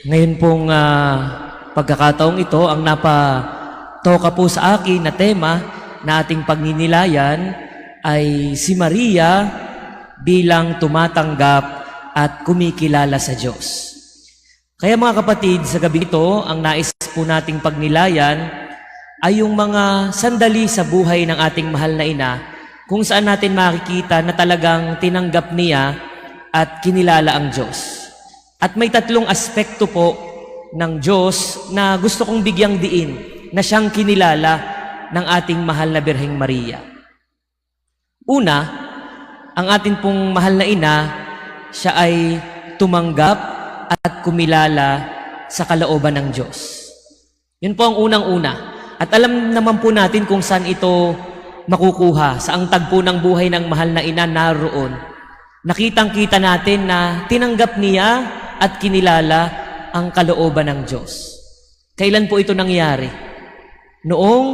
Ngayon pong ah, pagkakataong ito, ang napatoka po sa akin na tema na ating pagninilayan ay si Maria bilang tumatanggap at kumikilala sa Diyos. Kaya mga kapatid, sa gabi ito, ang nais po nating pagnilayan ay yung mga sandali sa buhay ng ating mahal na ina kung saan natin makikita na talagang tinanggap niya at kinilala ang Diyos. At may tatlong aspekto po ng Diyos na gusto kong bigyang diin na siyang kinilala ng ating mahal na Birheng Maria. Una, ang atin pong mahal na ina, siya ay tumanggap at kumilala sa kalooban ng Diyos. Yun po ang unang-una. At alam naman po natin kung saan ito makukuha, sa ang tagpo ng buhay ng mahal na ina naroon. Nakitang-kita natin na tinanggap niya at kinilala ang kalooban ng Diyos. Kailan po ito nangyari? Noong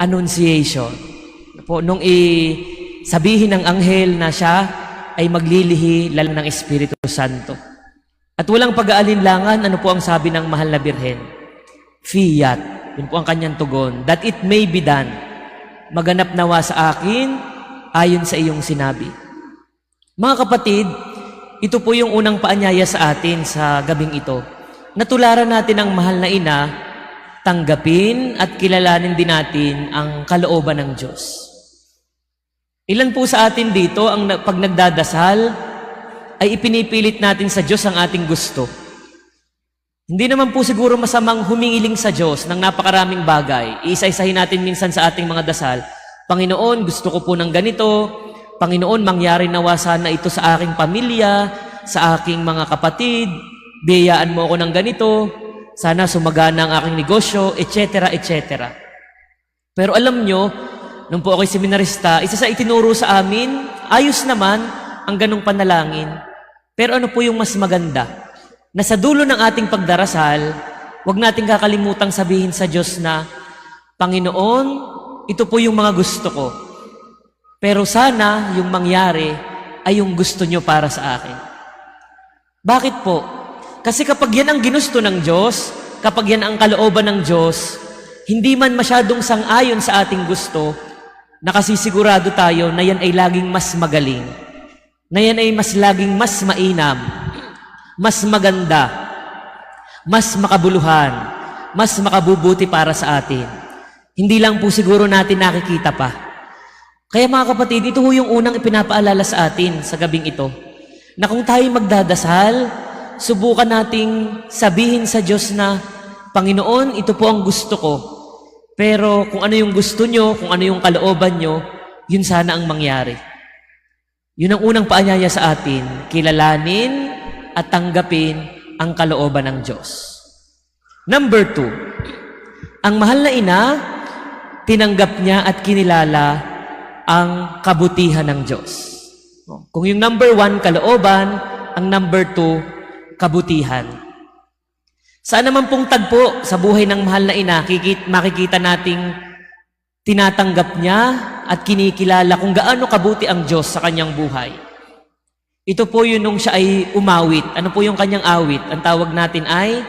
Annunciation. Po, nung i sabihin ng anghel na siya ay maglilihi lalo ng Espiritu Santo. At walang pag-aalinlangan, ano po ang sabi ng mahal na birhen? Fiat. Yun po ang kanyang tugon. That it may be done. Maganap nawa sa akin ayon sa iyong sinabi. Mga kapatid, ito po yung unang paanyaya sa atin sa gabing ito. Natularan natin ang mahal na ina, tanggapin at kilalanin din natin ang kalooban ng Diyos. Ilan po sa atin dito ang pag nagdadasal ay ipinipilit natin sa Diyos ang ating gusto. Hindi naman po siguro masamang humingiling sa Diyos ng napakaraming bagay. Iisa-isahin natin minsan sa ating mga dasal, Panginoon, gusto ko po ng ganito. Panginoon, mangyari nawa sana ito sa aking pamilya, sa aking mga kapatid. Biyayaan mo ako ng ganito. Sana sumagana ang aking negosyo, etc., etc. Pero alam nyo, nung po ako'y seminarista, isa sa itinuro sa amin, ayos naman ang ganong panalangin. Pero ano po yung mas maganda? Na sa dulo ng ating pagdarasal, huwag nating kakalimutang sabihin sa Diyos na, Panginoon, ito po yung mga gusto ko. Pero sana yung mangyari ay yung gusto nyo para sa akin. Bakit po? Kasi kapag yan ang ginusto ng Diyos, kapag yan ang kalooban ng Diyos, hindi man masyadong sang-ayon sa ating gusto, nakasisigurado tayo na yan ay laging mas magaling, na yan ay mas laging mas mainam, mas maganda, mas makabuluhan, mas makabubuti para sa atin. Hindi lang po siguro natin nakikita pa. Kaya mga kapatid, ito ho yung unang ipinapaalala sa atin sa gabing ito, na kung tayo magdadasal, subukan nating sabihin sa Diyos na, Panginoon, ito po ang gusto ko. Pero kung ano yung gusto nyo, kung ano yung kalooban nyo, yun sana ang mangyari. Yun ang unang paanyaya sa atin, kilalanin at tanggapin ang kalooban ng Diyos. Number two, ang mahal na ina, tinanggap niya at kinilala ang kabutihan ng Diyos. Kung yung number one, kalooban, ang number two, kabutihan. Saan naman pong tagpo sa buhay ng mahal na ina, kikit, makikita nating tinatanggap niya at kinikilala kung gaano kabuti ang Diyos sa kanyang buhay. Ito po yun nung siya ay umawit. Ano po yung kanyang awit? Ang tawag natin ay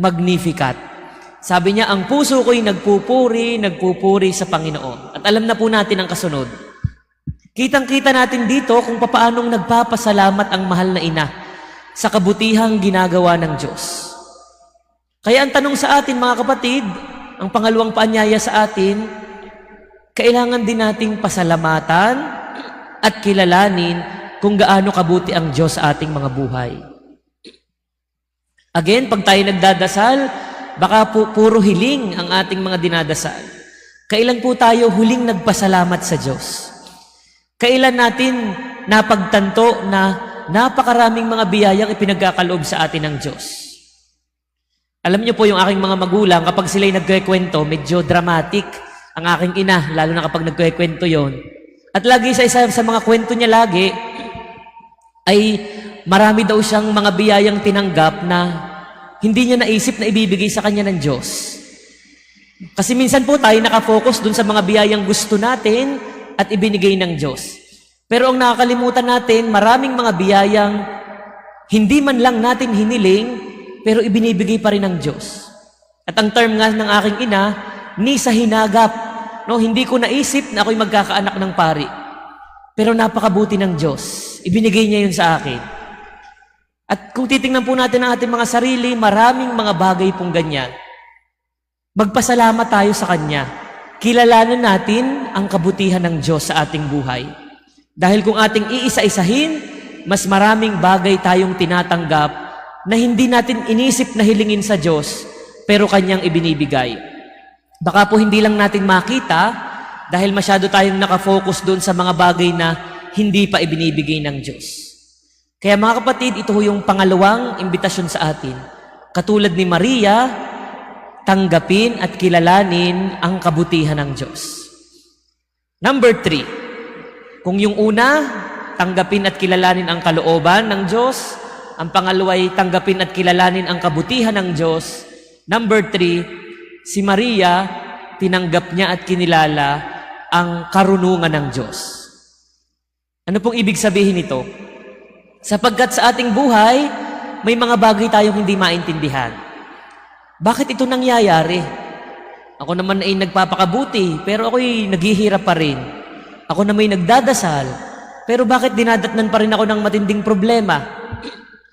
Magnificat. Sabi niya, ang puso ko'y nagpupuri, nagpupuri sa Panginoon. At alam na po natin ang kasunod. Kitang-kita natin dito kung papaanong nagpapasalamat ang mahal na ina sa kabutihang ginagawa ng Diyos. Kaya ang tanong sa atin mga kapatid, ang pangalawang paanyaya sa atin, kailangan din nating pasalamatan at kilalanin kung gaano kabuti ang Diyos sa ating mga buhay. Again, pag tayo nagdadasal, baka pu- puro hiling ang ating mga dinadasal. Kailan po tayo huling nagpasalamat sa Diyos? Kailan natin napagtanto na napakaraming mga biyayang ipinagkakaloob sa atin ng Diyos? Alam niyo po yung aking mga magulang, kapag sila'y nagkikwento, medyo dramatic ang aking ina, lalo na kapag nagkikwento yon. At lagi sa isa sa mga kwento niya lagi, ay marami daw siyang mga biyayang tinanggap na hindi niya naisip na ibibigay sa kanya ng Diyos. Kasi minsan po tayo nakafocus dun sa mga biyayang gusto natin at ibinigay ng Diyos. Pero ang nakakalimutan natin, maraming mga biyayang hindi man lang natin hiniling, pero ibinibigay pa rin ng Diyos. At ang term nga ng aking ina, ni sa hinagap. No, hindi ko naisip na ako'y magkakaanak ng pari. Pero napakabuti ng Diyos. Ibinigay niya yun sa akin. At kung titingnan po natin ang ating mga sarili, maraming mga bagay pong ganyan. Magpasalamat tayo sa Kanya. Kilalanan natin ang kabutihan ng Diyos sa ating buhay. Dahil kung ating iisa-isahin, mas maraming bagay tayong tinatanggap na hindi natin inisip na hilingin sa Diyos, pero Kanyang ibinibigay. Baka po hindi lang natin makita dahil masyado tayong nakafocus doon sa mga bagay na hindi pa ibinibigay ng Diyos. Kaya mga kapatid, ito ho yung pangalawang imbitasyon sa atin. Katulad ni Maria, tanggapin at kilalanin ang kabutihan ng Diyos. Number three, kung yung una, tanggapin at kilalanin ang kalooban ng Diyos. Ang pangalawa ay tanggapin at kilalanin ang kabutihan ng Diyos. Number three, si Maria, tinanggap niya at kinilala ang karunungan ng Diyos. Ano pong ibig sabihin nito? Sapagkat sa ating buhay, may mga bagay tayong hindi maintindihan. Bakit ito nangyayari? Ako naman ay nagpapakabuti, pero ako'y naghihirap pa rin. Ako na may nagdadasal, pero bakit dinadatnan pa rin ako ng matinding problema?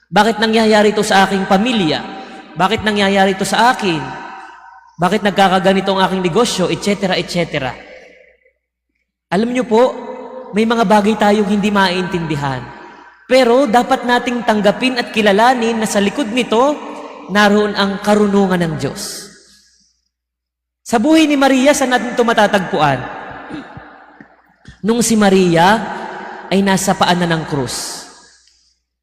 Bakit nangyayari ito sa aking pamilya? Bakit nangyayari ito sa akin? Bakit nagkakaganito ang aking negosyo, etc., etc. Alam niyo po, may mga bagay tayong hindi maintindihan. Pero dapat nating tanggapin at kilalanin na sa likod nito, naroon ang karunungan ng Diyos. Sa buhay ni Maria, saan natin ito matatagpuan? Nung si Maria ay nasa paanan ng krus.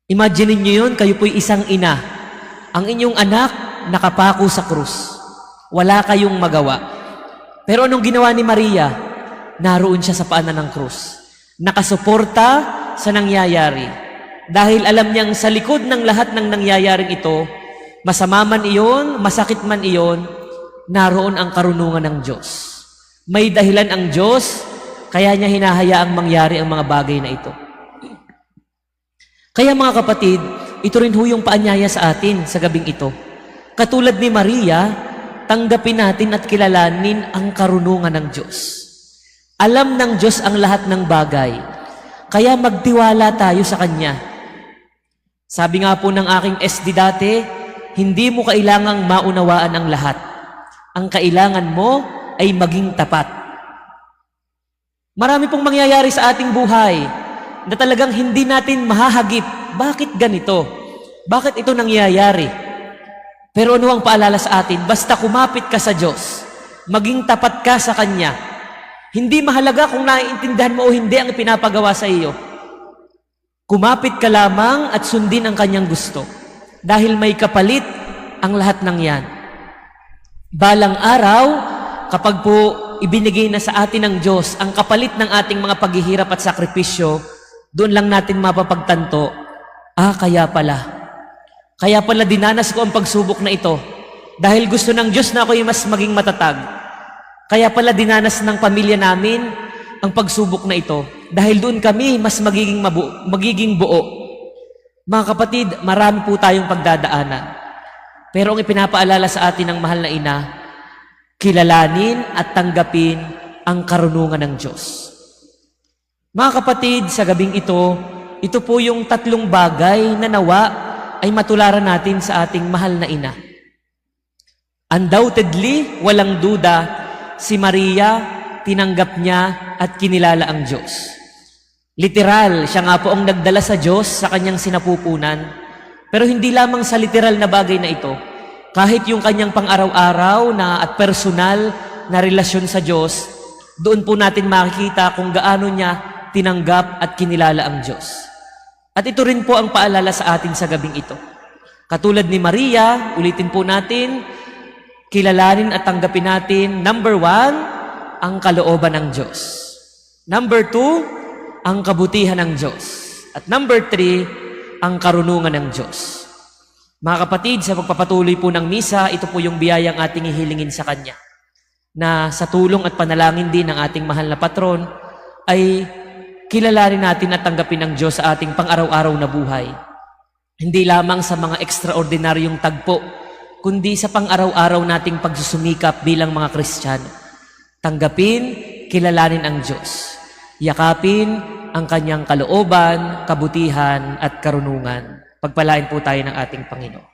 Imagine niyo yun, kayo po'y isang ina. Ang inyong anak nakapako sa krus. Wala kayong magawa. Pero anong ginawa ni Maria? Naroon siya sa paanan ng krus. Nakasuporta sa nangyayari. Dahil alam niyang sa likod ng lahat ng nangyayaring ito, masama man iyon, masakit man iyon, naroon ang karunungan ng Diyos. May dahilan ang Diyos, kaya niya hinahayaang mangyari ang mga bagay na ito. Kaya mga kapatid, ito rin ho yung paanyaya sa atin sa gabing ito. Katulad ni Maria, tanggapin natin at kilalanin ang karunungan ng Diyos. Alam ng Diyos ang lahat ng bagay, kaya magtiwala tayo sa Kanya. Sabi nga po ng aking SD dati, hindi mo kailangang maunawaan ang lahat. Ang kailangan mo ay maging tapat. Marami pong mangyayari sa ating buhay na talagang hindi natin mahahagip. Bakit ganito? Bakit ito nangyayari? Pero ano ang paalala sa atin? Basta kumapit ka sa Diyos, maging tapat ka sa Kanya. Hindi mahalaga kung naiintindihan mo o hindi ang pinapagawa sa iyo. Kumapit ka lamang at sundin ang Kanyang gusto. Dahil may kapalit ang lahat ng yan. Balang araw, kapag po ibinigay na sa atin ng Diyos ang kapalit ng ating mga paghihirap at sakripisyo, doon lang natin mapapagtanto, ah, kaya pala. Kaya pala dinanas ko ang pagsubok na ito. Dahil gusto ng Diyos na ako'y mas maging matatag. Kaya pala dinanas ng pamilya namin ang pagsubok na ito. Dahil doon kami mas magiging, mabu- magiging buo. Mga kapatid, marami po tayong pagdadaanan. Pero ang ipinapaalala sa atin ng mahal na ina, kilalanin at tanggapin ang karunungan ng Diyos. Mga kapatid, sa gabing ito, ito po yung tatlong bagay na nawa ay matularan natin sa ating mahal na ina. Undoubtedly, walang duda, si Maria, tinanggap niya at kinilala ang Diyos. Literal, siya nga po ang nagdala sa Diyos sa kanyang sinapupunan. Pero hindi lamang sa literal na bagay na ito, kahit yung kanyang pang-araw-araw na at personal na relasyon sa Diyos, doon po natin makikita kung gaano niya tinanggap at kinilala ang Diyos. At ito rin po ang paalala sa atin sa gabing ito. Katulad ni Maria, ulitin po natin, kilalanin at tanggapin natin, number one, ang kalooban ng Diyos. Number two, ang kabutihan ng Diyos. At number three, ang karunungan ng Diyos. Mga kapatid, sa pagpapatuloy po ng misa, ito po yung biyayang ating ihilingin sa Kanya. Na sa tulong at panalangin din ng ating mahal na patron, ay kilalanin natin at tanggapin ng Diyos sa ating pang-araw-araw na buhay. Hindi lamang sa mga ekstraordinaryong tagpo, kundi sa pang-araw-araw nating pagsusumikap bilang mga Kristiyano. Tanggapin, kilalanin ang Diyos. Yakapin ang kanyang kalooban, kabutihan at karunungan. Pagpalain po tayo ng ating Panginoon.